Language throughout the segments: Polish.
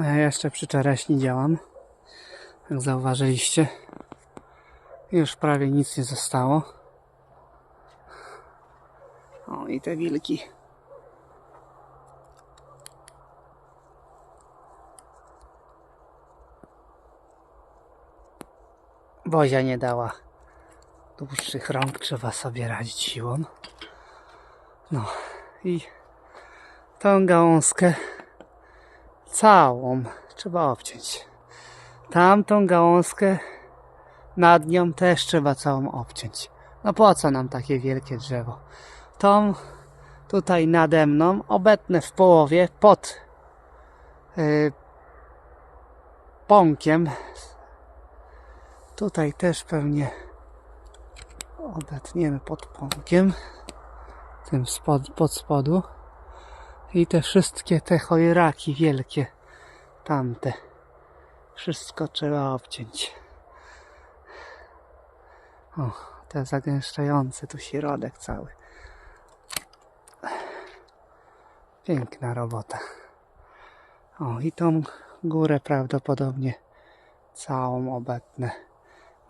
No ja jeszcze przy czereśni działam. Jak zauważyliście. Już prawie nic nie zostało. O i te wilki. Bozia nie dała dłuższych rąk, trzeba sobie radzić siłą. No i tą gałązkę całą trzeba obciąć. Tamtą gałązkę nad nią też trzeba całą obciąć. No po co nam takie wielkie drzewo? Tą tutaj nade mną obetnę w połowie pod yy, pąkiem. Tutaj też pewnie odetniemy pod pąkiem. Tym spod, pod spodu. I te wszystkie te chojraki wielkie, tamte, wszystko trzeba obciąć. O, te zagęszczające tu środek cały. Piękna robota. O, i tą górę prawdopodobnie całą obetnę.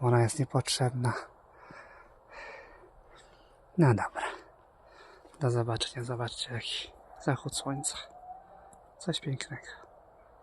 Ona jest niepotrzebna. No dobra. Do zobaczenia. Zobaczcie jaki zachód słońca. Coś pięknego.